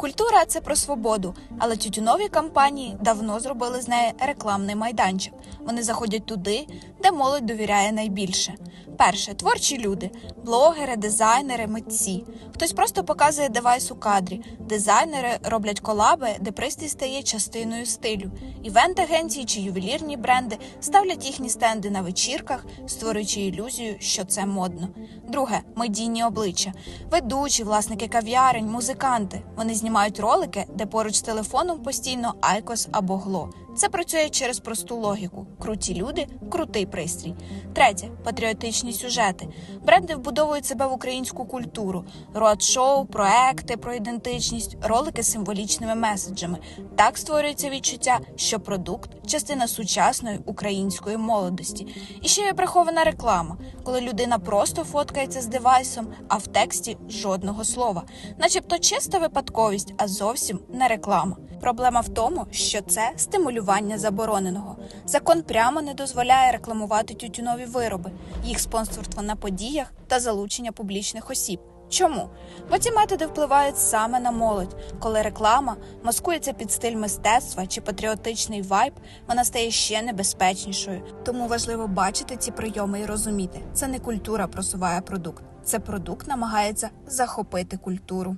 Культура це про свободу, але тютюнові компанії давно зробили з неї рекламний майданчик. Вони заходять туди, де молодь довіряє найбільше. Перше творчі люди, блогери, дизайнери, митці. Хтось просто показує девайс у кадрі. Дизайнери роблять колаби, де пристрій стає частиною стилю. Івент-агенції чи ювелірні бренди ставлять їхні стенди на вечірках, створюючи ілюзію, що це модно. Друге медійні обличчя, ведучі, власники кав'ярень, музиканти. Вони знімають ролики, де поруч з телефоном постійно айкос або гло. Це працює через просту логіку: круті люди, крутий пристрій. Третє патріотичні сюжети. Бренди вбудовують себе в українську культуру, роад-шоу, проекти про ідентичність, ролики з символічними меседжами. Так створюється відчуття, що продукт частина сучасної української молодості. І ще є прихована реклама, коли людина просто фоткається з девайсом, а в тексті жодного слова, начебто чиста випадковість, а зовсім не реклама. Проблема в тому, що це стимулювання забороненого. Закон прямо не дозволяє рекламувати тютюнові вироби, їх спонсорство на подіях та залучення публічних осіб. Чому? Бо ці методи впливають саме на молодь. Коли реклама маскується під стиль мистецтва чи патріотичний вайб, вона стає ще небезпечнішою. Тому важливо бачити ці прийоми і розуміти, це не культура просуває продукт, це продукт намагається захопити культуру.